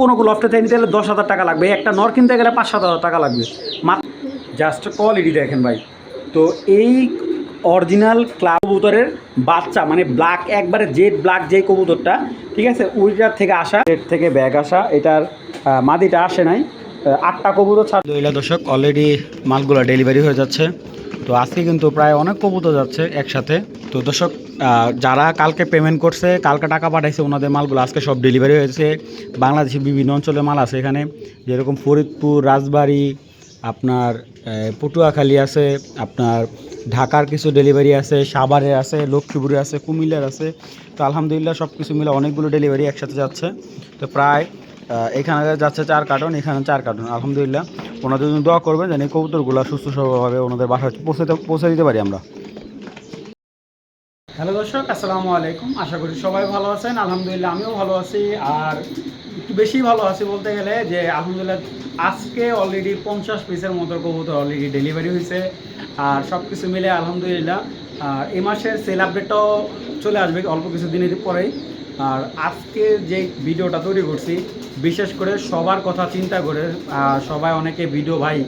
কোনো লফটে থেকে নিতে দশ হাজার টাকা লাগবে। একটা নর কিনতে গেলে পাঁচ সাত হাজার টাকা লাগবে। জাস্ট কোয়ালিটি দেখেন ভাই। তো এই অরিজিনাল ক্লাব কবুতরের বাচ্চা মানে ব্ল্যাক একবারে জেড ব্ল্যাক যে কবুতরটা, ঠিক আছে ওইটার থেকে আসা এর থেকে ব্যাগ আসা, এটার মাদিটা আসে নাই। আটটা কবুতর ছাড় দর্শক অলরেডি মালগুলো ডেলিভারি হয়ে যাচ্ছে। তো আজকে কিন্তু প্রায় অনেক কবুতর যাচ্ছে একসাথে। তো দর্শক যারা কালকে পেমেন্ট করছে, কালকে টাকা পাঠাইছে, ওনাদের মালগুলো আজকে সব ডেলিভারি হয়েছে। বাংলাদেশের বিভিন্ন অঞ্চলে মাল আছে এখানে। যেরকম ফরিদপুর, রাজবাড়ি, আপনার পটুয়াখালী আছে, আপনার ঢাকার কিছু ডেলিভারি আছে সাভারের আছে, লক্ষ্মীপুরে আছে, কুমিল্লার আছে। তো আলহামদুলিল্লাহ সব কিছু মিলে অনেকগুলো ডেলিভারি একসাথে যাচ্ছে। তো প্রায় এখানে যাচ্ছে চার কার্টন, এখানে চার কার্টন। আলহামদুলিল্লাহ, ওনাদের জন্য দোয়া করবেন এই কবুতরগুলো সুস্থ সবলভাবে ওনাদের বাসায় পৌঁছে পৌঁছে দিতে পারি আমরা। হ্যালো দর্শক, আসসালামু আলাইকুম। আশা করি সবাই ভালো আছেন। আলহামদুলিল্লাহ, আমিও ভালো আছি। আর একটু বেশি ভালো আছি বলতে গেলে যে, আলহামদুলিল্লাহ, আজকে অলরেডি পঞ্চাশ পিসের মতো কবুতর অলরেডি ডেলিভারি হয়েছে। আর সব কিছু মিলে আলহামদুলিল্লাহ আর এই মাসের সেল আপডেটটাও চলে আসবে অল্প কিছু দিনের পরেই। আর আজকে যে ভিডিওটা তৈরি করছি বিশেষ করে সবার কথা চিন্তা করে সবাই অনেকে ভিডিও, ভাই,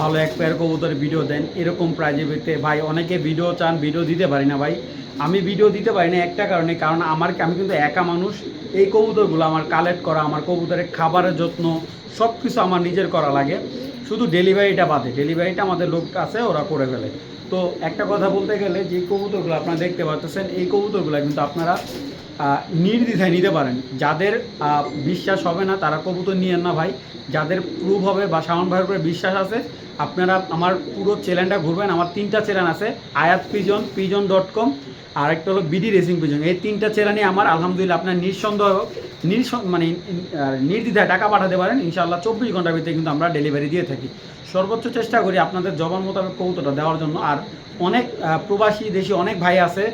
ভালো এক পেয়ার কবুতরের ভিডিও দেন, এরকম প্রাইজে ভাই, অনেকে ভিডিও চান, ভিডিও দিতে পারি না, ভাই। আমি ভিডিও দিতে পারি না একটা কারণে, কারণ আমার আমি কিন্তু একা মানুষ, এই কবুতরগুলো আমার কালেক্ট করা, আমার কবুতরের খাবারের যত্ন সব কিছু আমার নিজের করা লাগে। শুধু ডেলিভারিটা বাদে ডেলিভারিটা আমাদের লোক আছে, ওরা করে ফেলে। তো একটা কথা বলতে গেলে, যে কবুতরগুলো আপনারা দেখতে পাচ্ছেন, এই কবুতরগুলো কিন্তু আপনারা নির্দ্বিধায় নিতে পারেন। যাদের বিশ্বাস হবে না, তারা কবুতর নিয়েন না ভাই। যাদের প্রুভ হবে বা সাউন্ড ভাইয়ের উপরে বিশ্বাস আছে, আপনারা আমার পুরো চ্যানেলটা ঘুরবেন। আমার তিনটা চ্যানেল আছে, Ayat pigeon pigeon dot com আর একটা হলো বিডি রেসিং পিজন এই তিনটা চ্যানেলে আমার, আলহামদুলিল্লাহ, আপনার নিঃসন্দেহ, নিঃস- মানে নির্দ্বিধায় টাকা পাঠাতে পারেন। ইনশাআল্লাহ চব্বিশ ঘণ্টার ভিতরে কিন্তু আমরা ডেলিভারি দিয়ে থাকি। সর্বোচ্চ চেষ্টা করি আপনাদের জবান মোতাবেক কৌতোটা দেওয়ার জন্য। আর অনেক প্রবাসী, দেশি অনেক ভাই আছে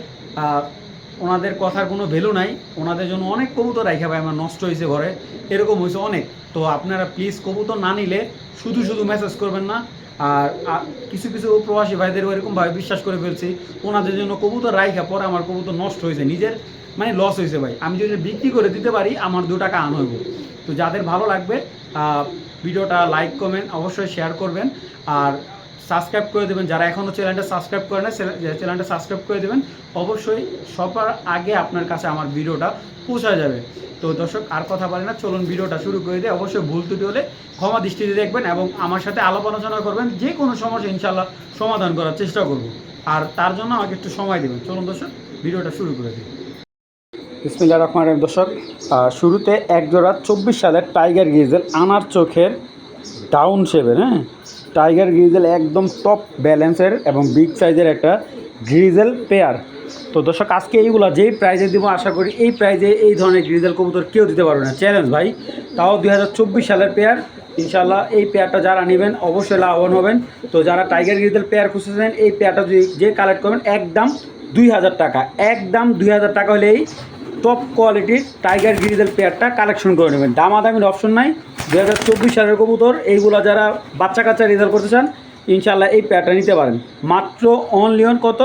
ওনাদের কথার কোনো ভ্যালু নাই। ওনাদের জন্য অনেক কবুতর রাখা ভাই, আমার নষ্ট হয়েছে ঘরে। এরকম হয়েছে অনেক। তো আপনারা প্লিজ কবুতর না নিলে শুধু শুধু মেসেজ করবেন না। আর কিছু কিছু প্রবাসী ভাইদের এরকমভাবে বিশ্বাস করে ফেলছি, ওনাদের জন্য কবুতর রাইখা পরে আমার কবুতর নষ্ট হয়েছে নিজের মানে লস হয়েছে ভাই। আমি যদি বিক্রি করে দিতে পারি, আমার দু টাকা আন হইব। তো যাদের ভালো লাগবে ভিডিওটা লাইক কমেন্ট অবশ্যই শেয়ার করবেন। আর সাবস্ক্রাইব করে দেবেন। যারা এখনও চ্যানেলটা সাবস্ক্রাইব করে না চ্যানেলটা সাবস্ক্রাইব করে দেবেন, অবশ্যই সবার আগে আপনার কাছে আমার ভিডিওটা পৌঁছা যাবে। তো দর্শক, আর কথা বলে না, চলুন ভিডিওটা শুরু করে দিয়ে অবশ্যই ভুল ত্রুটি হলে ক্ষমা দৃষ্টিতে দেখবেন এবং আমার সাথে আলাপ আলোচনা করবেন। যে কোনো সমস্যা ইনশাল্লাহ সমাধান করার চেষ্টা করব। আর তার জন্য আমাকে একটু সময় দেবেন। চলুন দর্শক, ভিডিওটা শুরু করে দিই। বিসমিল্লা রহমান রহিম। দর্শক শুরুতে এক জোড়া চব্বিশ সালের টাইগার গ্রিজেল আনার চোখের ডাউন শেপের হ্যাঁ? টাইগার গ্রিজেল একদম টপ ব্যালেন্সের এবং বিগ সাইজের একটা গ্রিজেল পেয়ার তো দর্শক, আজকে এইগুলো যেই প্রাইজে দিব, আশা করি এই প্রাইজে এই ধরনের গ্রিজেল কবুতর কেউ দিতে পারবে না। চ্যালেঞ্জ ভাই, তাও দুই হাজার চব্বিশ সালের পেয়ার ইনশাল্লাহ এই পেয়ারটা যারা নেবেন, অবশ্যই লাভবান হবেন। তো যারা টাইগার গ্রিজেল পেয়ার খুঁজতেছেন, এই পেয়ারটা যদি যে কালেক্ট করবেন, একদম দুই হাজার টাকা। একদম দুই হাজার টাকা হলেই টপ কোয়ালিটির টাইগার গ্রিজেল পেয়ারটা কালেকশন করে নেবেন। দামাদামির অপশন নাই। দু হাজার চব্বিশ সালের কবুতর, এইগুলো যারা বাচ্চা কাচ্চা রেজাল্ট করতে চান ইনশাল্লাহ এই পেয়ারটা নিতে পারেন। মাত্র অনলি অন কত?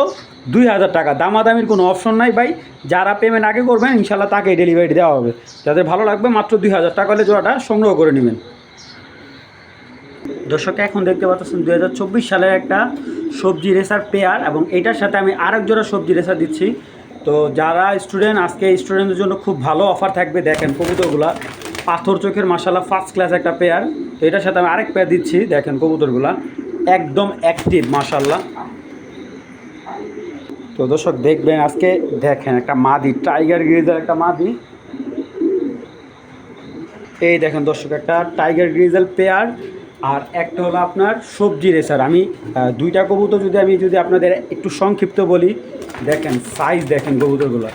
দুই হাজার টাকা। দামাদামির কোনো অপশন নাই ভাই। যারা পেমেন্ট আগে করবেন ইনশাল্লাহ তাকে ডেলিভারি দেওয়া হবে। যাদের ভালো লাগবে, মাত্র দুই হাজার টাকা হলে জোড়াটা সংগ্রহ করে নেবেন। দর্শক, এখন দেখতে পাচ্ছেন দু হাজার চব্বিশ সালের একটা সবজি রেসার পেয়ার এবং এটার সাথে আমি আরেক জোড়া সবজি রেসার দিচ্ছি। তো যারা স্টুডেন্ট আজকে স্টুডেন্টদের জন্য খুব ভালো অফার থাকবে, দেখেন কবুতরগুলা। পাথর চোখের মাসালা ফার্স্ট ক্লাস একটা পেয়ার তো এটার সাথে আমি আরেক পেয়ার দিচ্ছি, দেখেন কবুতরগুলা। একদম অ্যাক্টিভ মাসাল্লাহ তো দর্শক, দেখবেন আজকে, দেখেন একটা মাদি টাইগার গ্রিজের একটা মাদি। এই দেখেন দর্শক, একটা টাইগার গ্রিজেল পেয়ার আর একটা হলো আপনার সবজি রেসার। আমি দুইটা কবুতর যদি আমি, যদি আপনাদের একটু সংক্ষিপ্ত বলি, দেখেন সাইজ দেখেন কবুতরগুলো।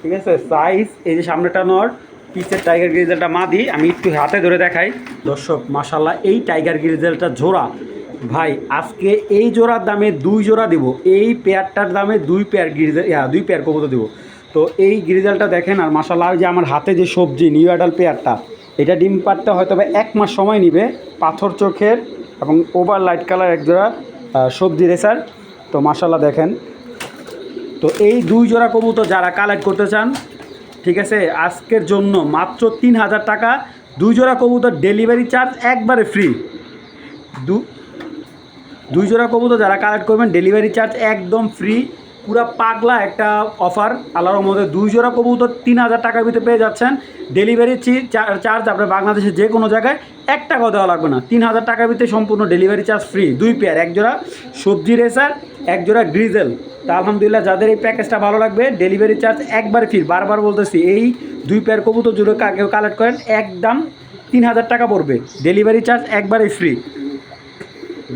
ঠিক আছে? সাইজ এই যে সামনেটা নর পিসের টাইগার গ্রিজেলটা মাদি, আমি একটু হাতে ধরে দেখাই। দর্শক মাসাল্লাহ এই টাইগার গ্রিজেলটা জোড়া। ভাই, আজকে এই জোড়ার দামে দুই জোড়া দিব। এই পেয়ারটার দামে দুই পেয়ার গ্রিজেল হ্যাঁ দুই পেয়ার কবুতর দিব। তো এই গ্রিজেলটা দেখেন, আর মাসাল্লাহ যে আমার হাতে যে সবজি নিউ অ্যাডাল পেয়ারটা এটা ডিম পাড়তে হয়তো বা এক মাস সময় নিবে। পাথর চোখের এবং ওভার লাইট কালার এক জোড়া সবজি রেসার তো মাসাল্লাহ দেখেন। তো এই দুই জোড়া কবুতর যারা কালেক্ট করতে চান, ঠিক আছে, আজকের জন্য মাত্র তিন হাজার টাকা। দুই জোড়া কবুতর ডেলিভারি চার্জ একবারে ফ্রি দু দুই জোড়া কবুতর যারা কালেক্ট করবেন ডেলিভারি চার্জ একদম ফ্রি পুরা পাগলা একটা অফার আল্লাহর মধ্যে দুই জোড়া কবুতর তিন হাজার টাকার ভিতরে পেয়ে যাচ্ছেন। ডেলিভারি চার্জ আপনার বাংলাদেশের যে কোনো জায়গায় এক টাকাও দেওয়া লাগবে না। তিন হাজার টাকার ভিতরে সম্পূর্ণ ডেলিভারি চার্জ ফ্রি দুই পেয়ার এক জোড়া সবজি রেসার এক জোড়া গ্রিজেল তা আলহামদুলিল্লাহ যাদের এই প্যাকেজটা ভালো লাগবে ডেলিভারি চার্জ একবার ফ্রি, বারবার বলতেছি, এই দুই পেয়ার কবুতর জুড়ে কেউ কালেক্ট করেন, একদম তিন হাজার টাকা পড়বে। ডেলিভারি চার্জ একবারে ফ্রি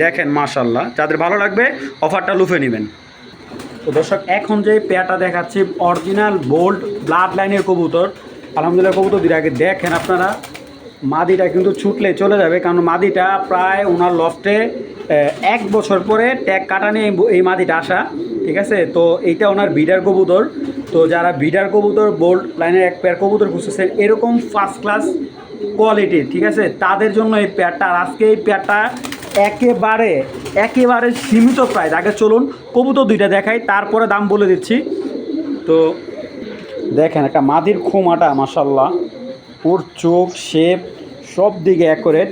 দেখেন মাশাল্লাহ যাদের ভালো লাগবে অফারটা লুফে নেবেন। তো দর্শক, এখন যে পেয়ারটা দেখাচ্ছি অরিজিনাল বোল্ড ব্লাড লাইনের কবুতর। আলহামদুলিল্লাহ, কবুতর আগে দেখেন আপনারা। মাদিটা কিন্তু ছুটলে চলে যাবে, কারণ মাদিটা প্রায় ওনার লফটে এক বছর পরে ট্যাগ কাটা নিয়ে এই এই মাদিটা আসা, ঠিক আছে? তো এইটা ওনার বিডার কবুতর। তো যারা বিডার কবুতর বোল্ড লাইনের এক পেয়ার কবুতর খুঁজতেছেন, এরকম ফার্স্ট ক্লাস কোয়ালিটির ঠিক আছে? তাদের জন্য এই পেয়ারটা আর আজকে এই পেয়ারটা একেবারে একেবারে সীমিত প্রাইস আগে চলুন, কবুতর দুইটা দেখাই, তারপরে দাম বলে দিচ্ছি। তো দেখেন, একটা মাদির খোমাটা মাসাল্লাহ ওর চোখ শেপ সব দিকে অ্যাকোরেট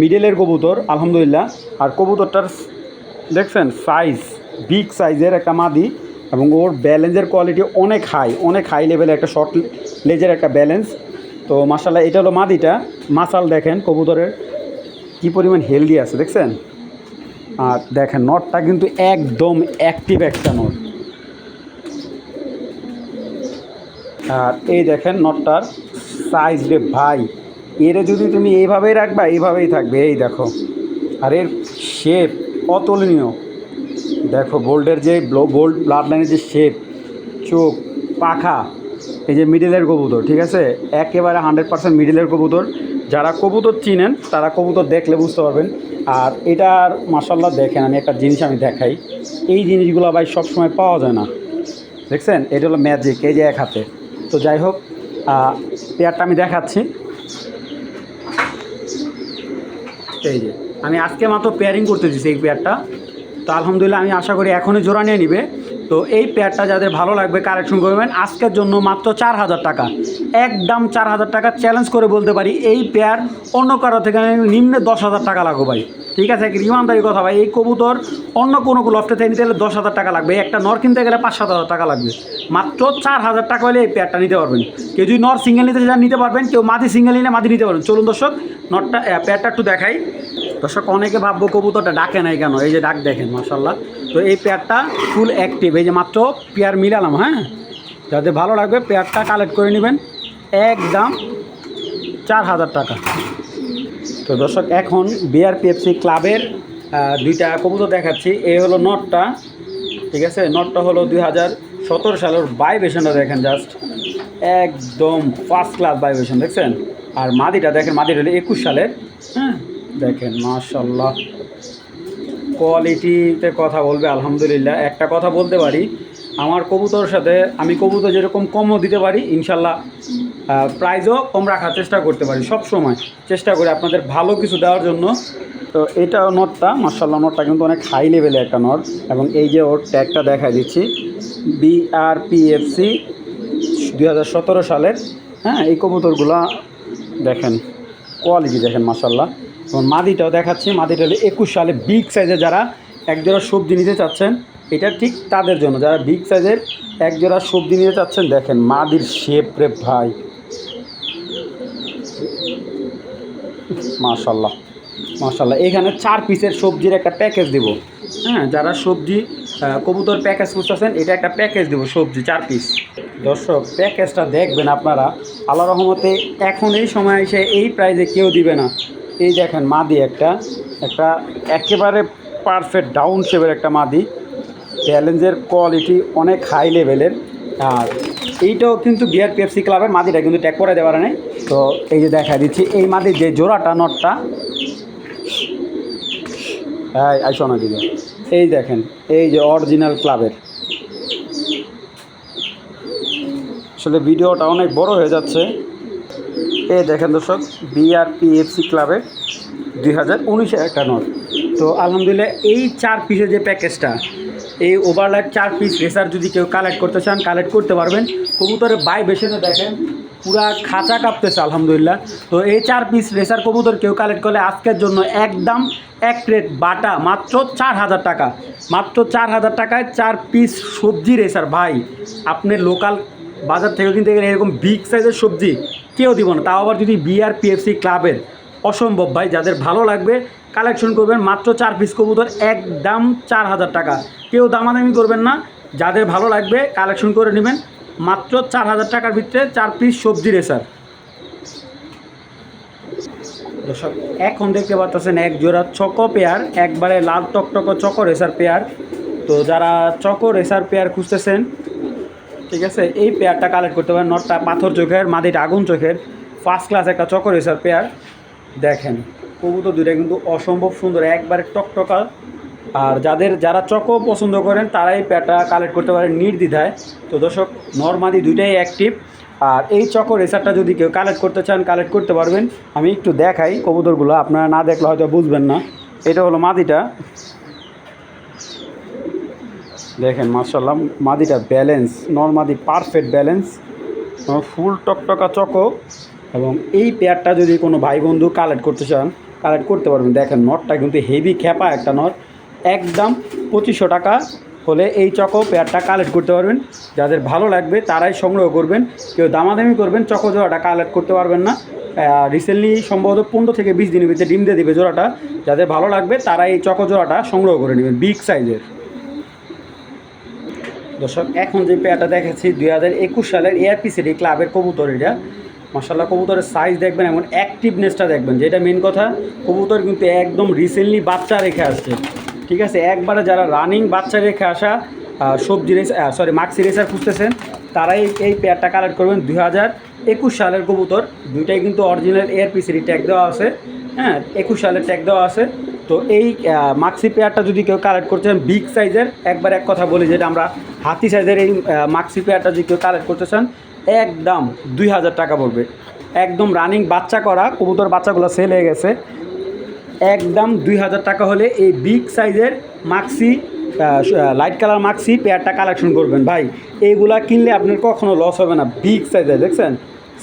মিডলের কবুতর, আলহামদুলিল্লাহ। আর কবুতরটার দেখছেন সাইজ বিগ সাইজের একটা মাদি এবং ওর ব্যালেন্সের কোয়ালিটি অনেক হাই অনেক হাই লেভেলের একটা শর্ট লেজের একটা ব্যালেন্স তো মাসাল্লাহ এটা হলো মাদিটা। মাসাল দেখেন কবুতরের। কি পরিমাণ হেলদি আছে দেখছেন? আর দেখেন নটটা কিন্তু একদম অ্যাক্টিভ একটা নট আর এই দেখেন নটটার সাইজ রে ভাই, এরে যদি তুমি এইভাবেই রাখবা, এইভাবেই থাকবে। এই দেখো, আর এর শেপ অতুলনীয়। দেখো বোল্ডের যে বোল্ড ব্লাড লাইনের যে শেপ চোখ, পাখা এই যে মিডিলের কবুতর, ঠিক আছে? একেবারে হান্ড্রেড পার্সেন্ট মিডিলের কবুতর। যারা কবুতর চিনেন, তারা কবুতর দেখলে বুঝতে পারবেন। আর এটার মাসাল্লাহ দেখেন, আমি একটা জিনিস আমি দেখাই। এই জিনিসগুলো ভাই সবসময় পাওয়া যায় না। দেখছেন? এটা হলো ম্যাজিক এই যে এক হাতে। তো যাই হোক পেয়ারটা আমি দেখাচ্ছি। এই যে, আমি আজকে মাত্র পেয়ারিং করতে দিচ্ছি এই পেয়ারটা। তো আলহামদুলিল্লাহ, আমি আশা করি এখনই জোড়া নিয়ে নিবে। তো এই পেয়ারটা যাদের ভালো লাগবে কারেকশন করবেন, আজকের জন্য মাত্র চার হাজার টাকা। একদম চার হাজার টাকা চ্যালেঞ্জ করে বলতে পারি, এই পেয়ার অন্য কারও থেকে নিম্নে দশ হাজার টাকা লাগো ভাই। ঠিক আছে ইমানদারি কথা ভাই। এই কবুতর অন্য কোনো লফটে থেকে নিতে গেলে দশ হাজার টাকা লাগবে। একটা নর কিনতে গেলে পাঁচ সাত হাজার টাকা লাগবে। মাত্র চার হাজার টাকা হলে এই পেয়ারটা নিতে পারবেন। কেউ যদি নর সিঙ্গেল নিতে চান নিতে পারবেন, কেউ মাদি সিঙ্গেল নিলে মাদি নিতে পারবেন। চলুন দর্শক নটটা পেয়ারটা একটু দেখাই। দর্শক, অনেকে ভাববো কবুতরটা ডাকে নাই কেন? এই যে ডাক দেখেন মাসাল্লাহ তো এই পেয়ারটা ফুল অ্যাক্টিভ এই যে মাত্র পেয়ার মিলালাম হ্যাঁ? যাদের ভালো লাগবে পেয়ারটা কালেক্ট করে নেবেন। একদম চার হাজার টাকা। তো দর্শক, এখন বিআরপিএফসি ক্লাবের দুইটা কবুতর দেখাচ্ছি। এ হলো নটটা, ঠিক আছে? নটটা হলো দুই হাজার সতেরো সালের বাইবেশনটা দেখেন জাস্ট একদম ফার্স্ট ক্লাস বাইবেশন দেখছেন? আর মাদিটা দেখেন মাদিটা হলো একুশ সালের হ্যাঁ দেখেন মাশাল্লাহ কোয়ালিটিতে কথা বলবে, আলহামদুলিল্লাহ। একটা কথা বলতে পারি, আমার কবুতর সাথে আমি কবুতর যেরকম কমও দিতে পারি ইনশাল্লাহ প্রাইজও কম রাখার চেষ্টা করতে পারি, সব সময়। চেষ্টা করি আপনাদের ভালো কিছু দেওয়ার জন্য। তো এটা নটটা মার্শাল্লাহ নটটা কিন্তু অনেক হাই লেভেলের একটা নট এবং এই যে ওর ট্যাগটা দেখা দিচ্ছি বিআরপিএফসি দুই হাজার সতেরো সালের হ্যাঁ এই কবুতরগুলা দেখেন কোয়ালিটি দেখেন মাসাল্লাহ এবং মাদিটাও দেখাচ্ছি, মাদিটা হলে একুশ সালে বিগ সাইজের যারা একজোড়া সবজি নিতে চাচ্ছেন, এটা ঠিক তাদের জন্য, যারা বিগ সাইজের একজোড়া সবজি নিতে চাচ্ছেন, দেখেন মাদির শেপ রে ভাই। মাশাল্লাহ মাশাল্লাহ এখানে চার পিসের সবজির একটা প্যাকেজ দিব। হ্যাঁ যারা সবজি কবুতর প্যাকেজ খুঁজতেছেন, এটা একটা প্যাকেজ দেবো, সবজি, চার পিস। দর্শক প্যাকেজটা দেখবেন আপনারা। আল্লাহ রহমতে এখন এই সময় এসে এই প্রাইজে কেউ দিবে না। এই দেখেন মাদি একটা একটা একেবারে পারফেক্ট ডাউন শেপের একটা মাদি। চ্যালেঞ্জের কোয়ালিটি অনেক হাই লেভেলের আর এইটাও কিন্তু বিয়ার পেপসি ক্লাবের মাদিটা কিন্তু ট্যাগ করে দেওয়ার নেই। তো এই যে দেখা দিচ্ছি, এই মাদির যে জোড়াটা, নটটা। হ্যাঁ আইসো না দিদি এই দেখেন, এই যে অরিজিনাল ক্লাবের। আসলে ভিডিওটা অনেক বড় হয়ে যাচ্ছে। এই দেখেন দর্শক বিআরপিএফসি ক্লাবের দুই হাজার উনিশের একটা নোট। তো আলহামদুলিল্লাহ, এই চার পিসের যে প্যাকেজটা এই ওভারলাইট চার পিস রেসার যদি কেউ কালেক্ট করতে চান কালেক্ট করতে পারবেন। কবুতরের বাই বেশিতে দেখেন, পুরা খাঁচা কাঁপতেছে, আলহামদুলিল্লাহ। তো এই চার পিস রেসার কবুতর কেউ কালেক্ট করলে আজকের জন্য একদম এক প্লেট বাটা, মাত্র চার হাজার টাকা। মাত্র চার হাজার টাকায় চার পিস সবজি রেসার ভাই, আপনি লোকাল বাজার থেকে কিনতে গেলে এরকম বিগ সাইজের সবজি কেউ দিব না। তাও আবার যদি বিআর পিএফসি ক্লাবের অসম্ভব ভাই, যাদের ভালো লাগবে কালেকশন করবেন মাত্র চার পিস কবুতর, একদম চার হাজার টাকা। কেউ দামাদামি করবেন না, যাদের ভালো লাগবে কালেকশন করে নেবেন, মাত্র চার হাজার টাকার ভিতরে চার পিস সবজি রেসার। দর্শক, এখন দেখতে পাচ্ছেন এক জোড়া চকো পেয়ার, একবারে লাল টকটকো চকো রেসার পেয়ার। তো যারা চকো রেসার পেয়ার খুঁজতেছেন, ঠিক আছে, এই পেয়ারটা কালেক্ট করতে পারেন। নটটা পাথর চোখের মাদিটা আগুন চোখের। ফার্স্ট ক্লাস একটা চকো রেসার পেয়ার। দেখেন, কবুতর দুইটা কিন্তু অসম্ভব সুন্দর, একবারে টকটকা। আর যাদের, যারা চকো পছন্দ করেন, তারাই পেয়ারটা কালেক্ট করতে পারেন নির্দ্বিধায়। তো দর্শক, নর্মাদি দুইটাই অ্যাক্টিভ আর এই চকো রেসারটা যদি কেউ কালেক্ট করতে চান কালেক্ট করতে পারবেন। আমি একটু দেখাই কবুতরগুলো, আপনারা না দেখলে হয়তো বুঝবেন না। এটা হলো মাদিটা। দেখেন মার্শাল্লাহ মাদিটা ব্যালেন্স নর্মাদি পারফেক্ট ব্যালেন্স ফুল টকটকা চকো। এবং এই পেয়ারটা যদি কোনো ভাই বন্ধু কালেক্ট করতে চান কালেক্ট করতে পারবেন। দেখেন, নটটা কিন্তু হেভি খ্যাপা একটা নট। একদম পঁচিশশো টাকা হলে এই চকো পেয়ারটা কালেক্ট করতে পারবেন। যাদের ভালো লাগবে তারাই সংগ্রহ করবেন। কেউ দামাদামি করবেন, চকো জোড়াটা কালেক্ট করতে পারবেন না। রিসেন্টলি সম্ভবত পনেরো থেকে বিশ দিনের ভিতরে ডিম দিয়ে দেবে জোড়াটা। যাদের ভালো লাগবে তারা এই চকো জোড়াটা সংগ্রহ করে নেবেন বিগ সাইজের দর্শক, এখন যে পেয়ারটা দেখাচ্ছি দুই হাজার একুশ সালের এআরপি সিটি ক্লাবের কবুতর এটা। মাসাল্লাহ কবুতরের সাইজ দেখবেন, এমন অ্যাক্টিভনেসটা দেখবেন, যেটা মেন কথা, কবুতর কিন্তু একদম রিসেন্টলি বাচ্চা রেখে আসছে। ঠিক আছে? একবারে যারা রানিং বাচ্চা রেখে আসা সবজি রেস সরি মাক্সি রেসার খুঁজতেছেন, তারাই এই পেয়ারটা কালেক্ট করবেন। দুই হাজার একুশ সালের কবুতর, দুইটাই কিন্তু অরিজিনাল এআরপি সিটি ট্যাগ দেওয়া আছে। হ্যাঁ একুশ সালের ট্যাগ দেওয়া আছে। তো এই মাক্সি পেয়ারটা যদি কেউ কালেক্ট করতে চান বিগ সাইজের একবার এক কথা বলি, যেটা আমরা হাতি সাইজের এই মাক্সি পেয়ারটা যদি কেউ কালেক্ট করতে চান একদম দুই হাজার টাকা পড়বে। একদম রানিং বাচ্চা করা, কবুতর বাচ্চাগুলো সেল হয়ে গেছে। একদম দুই হাজার টাকা হলে এই বিগ সাইজের মাক্সি লাইট কালার মাক্সি পেয়ারটা কালেকশন করবেন। ভাই এইগুলা কিনলে আপনার কখনো লস হবে না। বিগ সাইজের দেখছেন?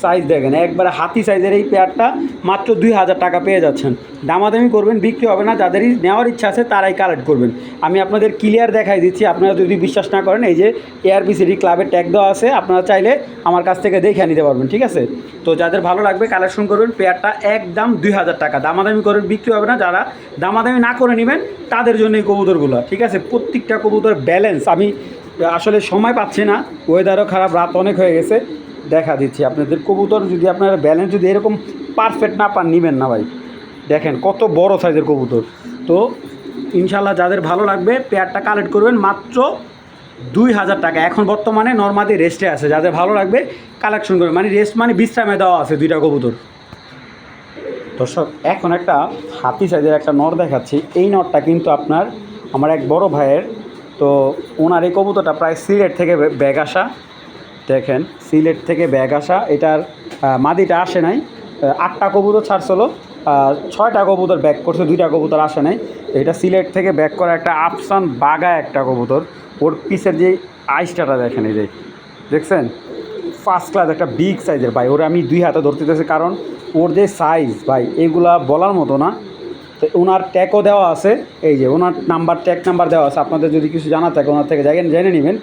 সাইজ দেখেন, একবারে হাতি সাইজের এই পেয়ারটা মাত্র দুই হাজার টাকা পেয়ে যাচ্ছেন। দামাদামি করবেন, বিক্রি হবে না, যাদেরই নেওয়ার ইচ্ছা আছে তারাই কালেক্ট করবেন। আমি আপনাদের ক্লিয়ার দেখাই দিচ্ছি, আপনারা যদি বিশ্বাস না করেন, এই যে এআরবিসিডি ক্লাবের ট্যাগ দেওয়া আছে, আপনারা চাইলে আমার কাছ থেকে দেখে নিতে পারবেন, ঠিক আছে? তো যাদের ভালো লাগবে কালেকশন করবেন পেয়ারটা একদম দুই হাজার টাকা। দামাদামি করবেন, বিক্রি হবে না, যারা দামাদামি না করে নেবেন, তাদের জন্য এই কবুতরগুলো, ঠিক আছে? প্রত্যেকটা কবুতর ব্যালেন্স আমি আসলে সময় পাচ্ছি না ওয়েদারও খারাপ, রাত অনেক হয়ে গেছে। দেখা দিচ্ছি আপনাদের। কবুতর যদি আপনারা ব্যালেন্স যদি এরকম পারফেক্ট না পান, নেবেন না ভাই। দেখেন কত বড় সাইজের কবুতর। তো ইনশাল্লাহ যাদের ভালো লাগবে পেয়ারটা কালেক্ট করবেন মাত্র দুই হাজার টাকা। এখন বর্তমানে নর্মাদি রেস্টে আছে। যাদের ভালো লাগবে কালেকশন করবে মানে রেস্ট মানে বিশ্রামে দেওয়া আছে দুইটা কবুতর। দর্শক, এখন একটা হাতি সাইজের একটা নর দেখাচ্ছি। এই নরটা কিন্তু আপনার আমার এক বড় ভাইয়ের। তো ওনার এই কবুতরটা প্রায় সিলেট থেকে ব্যাগ আসা। দেখেন, সিলেট থেকে ব্যাগ আসা, এটার মাদিটা আসে নাই আটটা কবুতর ছাড়ছিল ছয়টা কবুতর ব্যাক করছে, দুইটা কবুতর আসে নাই। এটা সিলেট থেকে ব্যাক করা একটা আফসান বাগা একটা কবুতর। ওর পিসের যে আইসটাটা দেখেন এই যে, দেখছেন? ফার্স্ট ক্লাস একটা বিগ সাইজের ভাই, ওরা আমি দুই হাতে ধরতে দিতেছি কারণ ওর যে সাইজ ভাই, এগুলা বলার মতো না। তো ওনার ট্যাগও দেওয়া আছে, এই যে, ওনার নাম্বার ট্যাগ নাম্বার দেওয়া আছে। আপনাদের যদি কিছু জানা থাকে, ওনার থেকে জানেন জেনে নেবেন।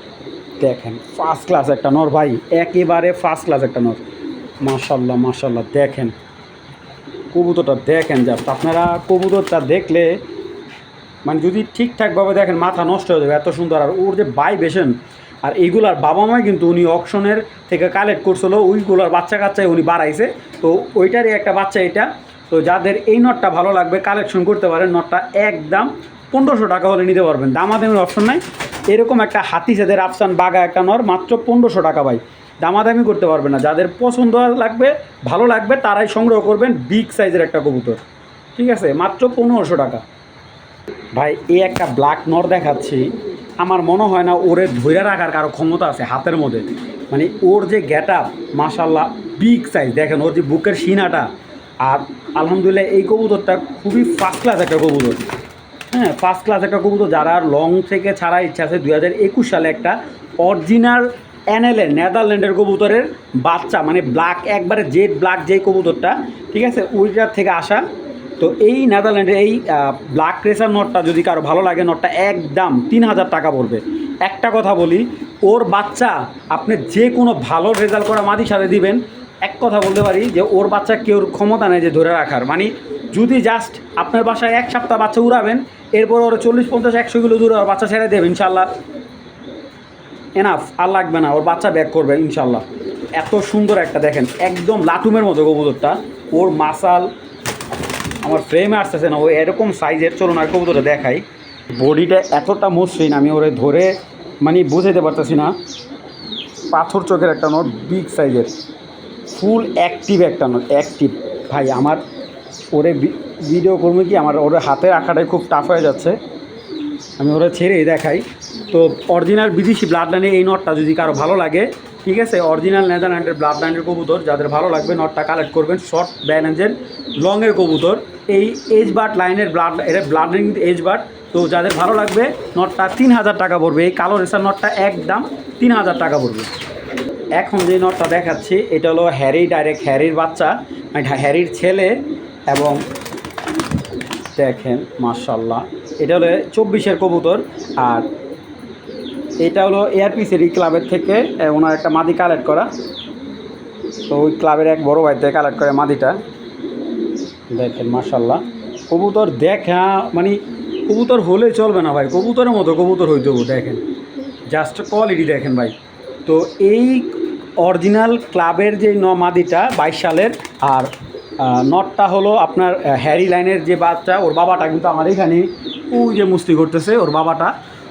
দেখেন ফার্স্ট ক্লাস একটা নর ভাই, একেবারে ফার্স্ট ক্লাস একটা নর। মাশাল্লাহ মাশাল্লাহ, দেখেন। কবুতরটা দেখেন জাস্ট আপনারা কবুতরটা দেখলে মানে যদি ঠিকঠাকভাবে দেখেন, মাথা নষ্ট হয়ে যাবে, এত সুন্দর। আর ওর যে বাই বেসেন আর এইগুলার বাবা মাই কিন্তু উনি অকশনের থেকে কালেক্ট করছিল, ওইগুলার বাচ্চা কাচ্চায় উনি বাড়াইছে। তো ওইটারই একটা বাচ্চা এটা। তো যাদের এই নটটা ভালো লাগবে কালেকশন করতে পারেন, নটটা একদম পনেরোশো টাকা হলে নিতে পারবেন। দামাদামির অপশন নাই। এরকম একটা হাতি সেদের আফসান বাগা একটা নর মাত্র পনেরোশো টাকা ভাই। দামাদামি করতে পারবে না। যাদের পছন্দ লাগবে, ভালো লাগবে, তারাই সংগ্রহ করবেন বিগ সাইজের একটা কবুতর। ঠিক আছে? মাত্র পনেরোশো টাকা। ভাই এ একটা ব্ল্যাক নর দেখাচ্ছি। আমার মনে হয় না ওরে ধৈর্য রাখার কারও ক্ষমতা আছে হাতের মধ্যে। মানে ওর যে গেট আপ মাসাল্লাহ বিগ সাইজ। দেখেন, ওর যে বুকের সিনাটা। আর আলহামদুলিল্লাহ এই কবুতরটা খুবই ফার্স্ট ক্লাস একটা কবুতর। হ্যাঁ ফার্স্ট ক্লাস একটা কবুতর, যারা লং থেকে ছাড়া ইচ্ছা আছে, দুই হাজার একুশ সালে একটা অরিজিনাল এনএলের নেদারল্যান্ডের কবুতরের বাচ্চা মানে ব্ল্যাক একবারে জেড ব্ল্যাক যে কবুতরটা, ঠিক আছে ওইটার থেকে আসা। তো এই নেদারল্যান্ডের এই ব্ল্যাক রেসার নটটা যদি কারও ভালো লাগে নটটা একদম তিন হাজার টাকা পড়বে। একটা কথা বলি, ওর বাচ্চা আপনি যে কোনো ভালো রেজাল্ট করা মাদির সাথে দিবেন। এক কথা বলতে পারি যে ওর বাচ্চা কেউ ক্ষমতা নেই যে ধরে রাখার। মানে যদি জাস্ট আপনার বাসায় এক সপ্তাহ বাচ্চা উড়াবেন এরপর ওর চল্লিশ, পঞ্চাশ, একশো কিলো দূরে ওর বাচ্চা ছেড়ে দেবে, ইনশাল্লাহ। এনাফ আর লাগবে না, ওর বাচ্চা ব্যাক করবে, ইনশাল্লাহ। এত সুন্দর একটা, দেখেন, একদম লাটুমের মতো কবুতরটা। ওর মাসাল, আমার ফ্রেমে আসতেছে না, ও এরকম সাইজের চলুন আর কবুতরটা দেখাই। বডিটা এতটা মসৃণ, আমি ওরে ধরে মানে বুঝাইতে পারতেছি না। পাথর চোখের একটা নোট বিগ সাইজের ফুল অ্যাক্টিভ একটা নোট অ্যাক্টিভ ভাই, আমার, ওরে ভিডিও করব কি? আমার ওরে হাতে রাখাটাই খুব টাফ হয়ে যাচ্ছে। আমি ওরা ছেড়েই দেখাই। তো অরিজিনাল বিদেশি ব্লাড লাইনে এই নটটা যদি কারও ভালো লাগে, ঠিক আছে? অরিজিনাল নেদারল্যান্ডের ব্লাড লাইনের কবুতর, যাদের ভালো লাগবে নটটা কালেক্ট করবেন। শর্ট ব্যালেন্সের লংয়ের কবুতর। এই এজ বাট লাইনের ব্লাড এটা ব্লাড লাইন কিন্তু এজ বাট তো যাদের ভালো লাগবে নটটা তিন হাজার টাকা পড়বে। এই কালো রেসার নটটা একদম তিন হাজার টাকা পড়বে। এখন যে নটটা দেখাচ্ছি, এটা হলো হ্যারি ডাইরেক্ট হ্যারির বাচ্চা। মানে হ্যারির ছেলে এবং দেখেন মার্শাল্লাহ এটা হলো চব্বিশের কবুতর, আর এটা হলো এয়ারপিসির ক্লাবের থেকে ওনার একটা মাদি কালেক্ট করা। তো ওই ক্লাবের এক বড় ভাই থেকে কালেক্ট করে মাদিটা। দেখেন মার্শাল্লাহ কবুতর দেখা মানে কবুতর হলে চলবে না ভাই, কবুতরের মতো কবুতর হইতে দেখেন। জাস্ট কোয়ালিটি দেখেন ভাই। তো এই অরিজিনাল ক্লাবের যে ন মাদিটা, বাইশ সালের, আর নটটা হলো আপনার হ্যারি লাইনের যে বাচ্চা, ওর বাবাটা কিন্তু আমার এখানে, ওই যে মুস্তি করতেছে ওর বাবাটা।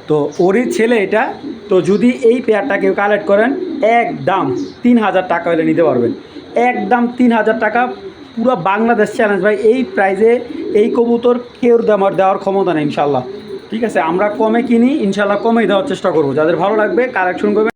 তো ওরই ছেলে এটা। তো যদি এই পেয়ারটা কেউ কালেক্ট করেন, একদম তিন হাজার টাকা হলে নিতে পারবেন। একদম তিন হাজার টাকা, পুরো বাংলাদেশ চ্যালেঞ্জ ভাই, এই প্রাইজে এই কবুতর কেউ দেওয়ার দেওয়ার ক্ষমতা নেই ইনশাল্লাহ ঠিক আছে, আমরা কমে কিনি ইনশাল্লাহ কমেই দেওয়ার চেষ্টা করব। যাদের ভালো লাগবে কালেকশন করবে